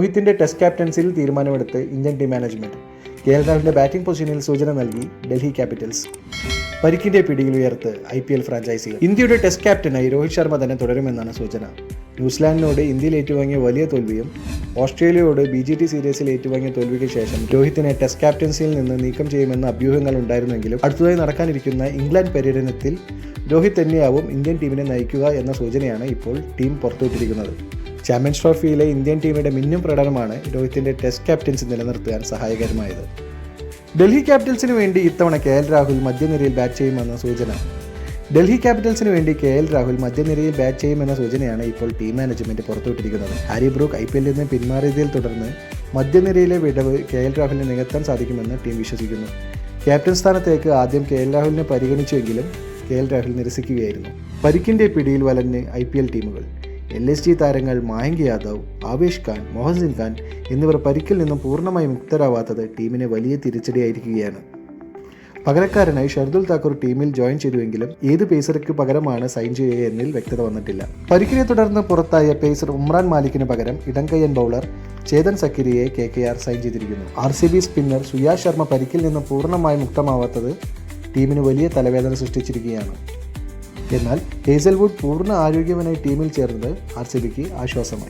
രോഹിത്തിന്റെ test ക്യാപ്റ്റൻസിയിൽ തീരുമാനമെടുത്ത് Indian team management. K L രാഹുലിന്റെ ബാറ്റിംഗ് പൊസിഷനിൽ സൂചന നൽകി ഡൽഹി ക്യാപിറ്റൽസ്. പരിക്കിന്റെ പിടിയിൽ ഉയർത്ത് ഐ പി എൽ ഫ്രാഞ്ചൈസികൾ. ഇന്ത്യയുടെ ടെസ്റ്റ് ക്യാപ്റ്റനായി രോഹിത് ശർമ്മ തന്നെ തുടരുമെന്നാണ് സൂചന. ന്യൂസിലാൻഡിനോട് ഇന്ത്യയിൽ ഏറ്റുവാങ്ങിയ വലിയ തോൽവിയും ഓസ്ട്രേലിയയോട് ബി ജി ടി സീരീസിൽ ഏറ്റുവാങ്ങിയ തോൽവിക്ക് ശേഷം രോഹിത്തിനെ ടെസ്റ്റ് ക്യാപ്റ്റൻസിയിൽ നിന്ന് നീക്കം ചെയ്യുമെന്ന അഭ്യൂഹങ്ങൾ ഉണ്ടായിരുന്നെങ്കിലും അടുത്തതായി നടക്കാനിരിക്കുന്ന ഇംഗ്ലണ്ട് പര്യടനത്തിൽ രോഹിത് തന്നെയാവും ഇന്ത്യൻ ടീമിനെ നയിക്കുക എന്ന സൂചനയാണ് ഇപ്പോൾ ടീം പുറത്തുവിട്ടിരിക്കുന്നത്. ചാമ്പ്യൻസ് ട്രോഫിയിലെ ഇന്ത്യൻ ടീമിന്റെ മിന്നും പ്രകടനമാണ് രോഹിത്തിന്റെ ടെസ്റ്റ് ക്യാപ്റ്റൻസി നിലനിർത്താൻ സഹായകരമായത്. ഡൽഹി ക്യാപിറ്റൽസിന് വേണ്ടി ഇത്തവണ കെ എൽ രാഹുൽ മധ്യനിരയിൽ ബാറ്റ് ചെയ്യുമെന്ന സൂചന. ഡൽഹി ക്യാപിറ്റൽസിന് വേണ്ടി കെ എൽ രാഹുൽ മധ്യനിരയിൽ ബാറ്റ് ചെയ്യുമെന്ന സൂചനയാണ് ഇപ്പോൾ ടീം മാനേജ്മെന്റ് പുറത്തുവിട്ടിരിക്കുന്നത്. ഹാരി ബ്രൂക്ക് ഐ പി എല്ലിൽ നിന്ന് പിന്മാറിയതിൽ തുടർന്ന് മധ്യനിരയിലെ വിടവ് കെ എൽ രാഹുലിനെ നികത്താൻ സാധിക്കുമെന്ന് ടീം വിശ്വസിക്കുന്നു. ക്യാപ്റ്റൻ സ്ഥാനത്തേക്ക് ആദ്യം കെ എൽ രാഹുലിനെ പരിഗണിച്ചുവെങ്കിലും കെ എൽ രാഹുൽ നിരസിക്കുകയായിരുന്നു. പരിക്കിന്റെ പിടിയിൽ വലഞ്ഞ് ഐ പി എൽ ടീമുകൾ എൽ എസ് ജി താരങ്ങൾ മായങ്ക് യാദവ് ആവേഷ് ഖാൻ മൊഹസിൻ ഖാൻ എന്നിവർ പരിക്കിൽ നിന്നും പൂർണമായും മുക്തരാവാത്തത് ടീമിന് വലിയ തിരിച്ചടിയായിരിക്കുകയാണ്. പകരക്കാരനായി ഷർദുൽ താക്കൂർ ടീമിൽ ജോയിൻ ചെയ്തുവെങ്കിലും ഏത് പേസർക്ക് പകരമാണ് സൈൻ ചെയ്യുക എന്നിൽ വ്യക്തത വന്നിട്ടില്ല. പരിക്കിനെ തുടർന്ന് പുറത്തായ പേസർ ഉമ്രാൻ മാലിക്കിന് പകരം ഇടംകയ്യൻ ബൗളർ ചേതൻ സക്കിരിയെ കെ കെ ആർ സൈൻ ചെയ്തിരിക്കുന്നു. R C B spinner Suyash Sharma പരിക്കിൽ നിന്ന് പൂർണമായും മുക്തമാവാത്തത് ടീമിന് വലിയ തലവേദന സൃഷ്ടിച്ചിരിക്കുകയാണ്. എന്നാൽ ഹേസൽവുഡ് പൂർണ ആരോഗ്യവനായി ടീമിൽ ചേർന്നത് ആർ സി ബിക്ക് ആശ്വാസമായി.